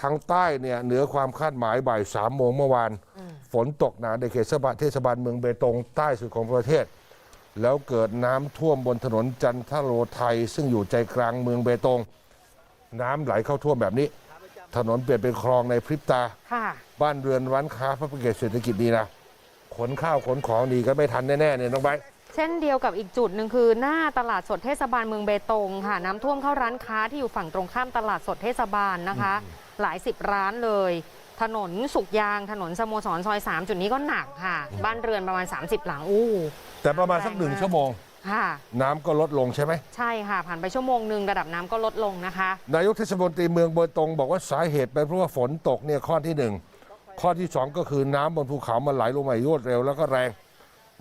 ทางใต้เนี่ยเหนือความคาดหมายบ่ายสามโมงเมื่อวาน ฝนตกหนาในเขตเทศบาลเมืองเบตงใต้สุดของประเทศ แล้วเกิดน้ำท่วมบนถนนจันทโรไทย ซึ่งอยู่ใจกลางเมืองเบตง น้ำไหลเข้าท่วมแบบนี้ ถนนเปลี่ยนเป็นคลองในพริบตาค่ะบ้านเรือนร้านค้าพระประเกศเศรษฐกิจดีนะขนข้าวขนของดีก็ไม่ทันแน่ๆเนี่ยน้องไบร์ท เช่นเดียวกับอีกจุดหนึ่งคือหน้าตลาดสดเทศบาลเมืองเบตงค่ะ น้ำท่วมเข้าร้านค้าที่อยู่ฝั่งตรงข้ามตลาดสดเทศบาลนะคะ หลายสิบร้านเลย ถนนสุกยางถนนสโมสรซอย 3 จุดนี้ก็หนักค่ะ บ้านเรือนประมาณ 30 หลังอู้แต่ประมาณสักหนึ่งชั่วโมงค่ะน้ำก็ลดลงใช่ไหมใช่ค่ะ ผ่านไปชั่วโมงหนึ่งระดับน้ำก็ลดลงนะคะ นายกเทศมนตรีเมืองเบตงบอกว่าสาเหตุเป็นเพราะว่าฝนตกเนี่ยข้อที่หนึ่งข้อที่สองก็คือน้ำบนภูเขามันไหลลงมาอย่างรวดเร็วแล้วก็แรง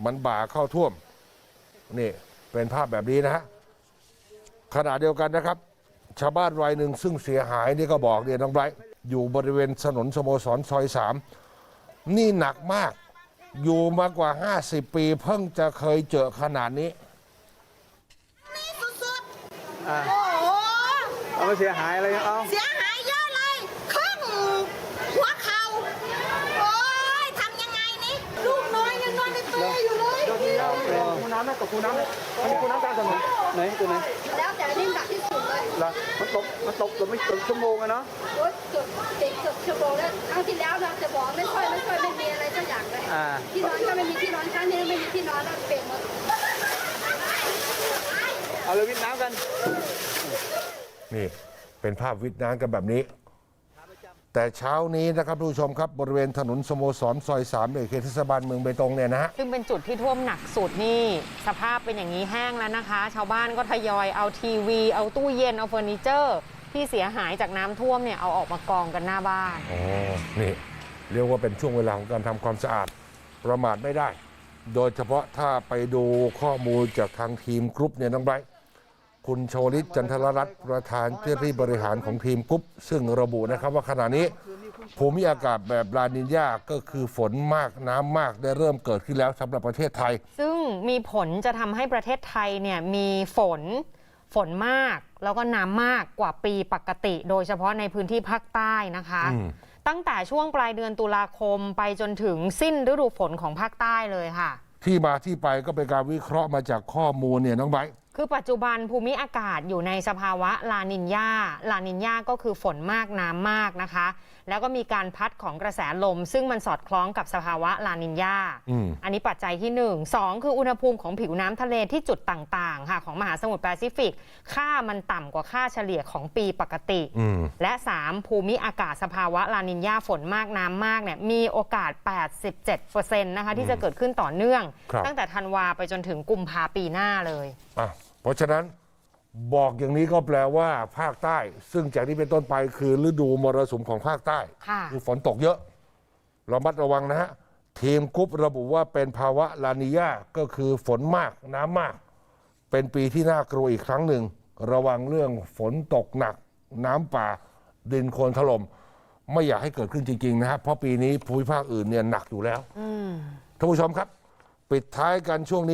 มันบ่าเข้าท่วม นี่เป็นภาพแบบนี้นะฮะขณะเดียวกันนะครับ ชาวบ้านรายหนึ่งซึ่งเสียหายนี่ก็บอกเนี่ยน้องไบรท์อยู่บริเวณถนนสโมสรซอยสามนี่หนักมาก อยู่มากว่า 50 ปี เพิ่งจะเคยเจอขนาดนี้สุดอ่าๆโอ้โห เอามาเสียหายอะไรเอา เสียหายเยอะเลยครึ่งหัวเข่าโอ้ยทำยังไงนี่ ลูกน้อยยังนอนในเปลอยู่เลย คูน้ำไหมตกคูน้ำไหมมันมีคูน้ำกลางถนนไหนตัวไหนแล้วแต่นี่หนักที่สุดเลยล่ะมันตกมันตกเกือบไม่เกือบชั่วโมงอะเนาะโอ้ยเกือบติดเกือบชั่วโมงแล้วครั้งที่แล้วเราจะบอกไม่ค่อยไม่ค่อยไม่มีอะไรสักอย่างเลยอ่าที่นอนก็ไม่มีที่นอนครั้งนี้ไม่มีที่นอนแล้วเปลี่ยนหมดเอาเลยวิทน้ำกันนี่เป็นภาพวิทย์น้ำกันแบบนี้ แต่เช้านี้นะครับทุกผู้ชมครับบริเวณถนนสโมสรซอยสามในเขตเทศบาลเมืองเบตงเนี่ยนะฮะ ซึ่งเป็นจุดที่ท่วมหนักสุดนี่ สภาพเป็นอย่างนี้แห้งแล้วนะคะ ชาวบ้านก็ทยอยเอาทีวี เอาตู้เย็น เอาเฟอร์นิเจอร์ ที่เสียหายจากน้ำท่วมเนี่ยเอาออกมากองกันหน้าบ้าน อ๋อ นี่ เรียกว่าเป็นช่วงเวลาของการทำความสะอาดประมาทไม่ได้ โดยเฉพาะถ้าไปดูข้อมูลจากทางทีมกรุ๊ปเนี่ยน้องไบรท์ คุณโชลิตจันทรรัตน์ประธานเจ้าหน้าที่บริหารของทีมกรุ๊ปซึ่งระบุนะครับว่าขณะนี้ ภูมิอากาศแบบลานินยาก็คือฝนมากน้ำมากได้เริ่มเกิดขึ้นแล้วสำหรับประเทศไทย ซึ่งมีผลจะทำให้ประเทศไทยเนี่ยมีฝนฝนมาก แล้วก็น้ำมากกว่าปีปกติ โดยเฉพาะในพื้นที่ภาคใต้นะคะ อืม ตั้งแต่ช่วงปลายเดือนตุลาคมไปจนถึงสิ้นฤดูฝนของภาคใต้เลยค่ะ ที่มาที่ไปก็เป็นการวิเคราะห์มาจากข้อมูลเนี่ยน้องไบร์ท คือปัจจุบันภูมิอากาศอยู่ในสภาวะลานินยาลานินยาก็คือฝนมากน้ำมากนะคะ แล้วก็มีการพัดของกระแสลม ซึ่งมันสอดคล้องกับสภาวะลานินยาอืมอันนี้ปัจจัยที่1 2คืออุณหภูมิของผิวน้ำทะเลที่จุดต่างๆค่ะของมหาสมุทรแปซิฟิก ค่ามันต่ำกว่าค่าเฉลี่ยของปีปกติอืมและ 3 ภูมิอากาศสภาวะลานินยาฝนมากน้ำมากเนี่ยมีโอกาส 87%นะคะที่จะเกิดขึ้นต่อเนื่องครับตั้งแต่ธันวาไปจนถึงกุมภาปีหน้าเลยอะ เพราะฉะนั้นบอกอย่างนี้ก็แปลว่าภาคใต้ ซึ่งจากนี้เป็นต้นไปคือฤดูมรสุมของภาคใต้ค่ะอฝนตกเยอะระมัดระวังนะฮะ ทีมกรุ๊ประบุว่าเป็นภาวะลานิยาก็คือฝนมากน้ำมาก เป็นปีที่น่ากลัวอีกครั้งหนึ่ง ระวังเรื่องฝนตกหนัก น้ำป่า ดินโคลนถล่มไม่อยากให้เกิดขึ้นจริง ๆ นะฮะเพราะปีนี้ภูมิภาคอื่นเนี่ยหนักอยู่แล้วท่านผู้ชมครับ ปิดท้ายกันช่วงนี้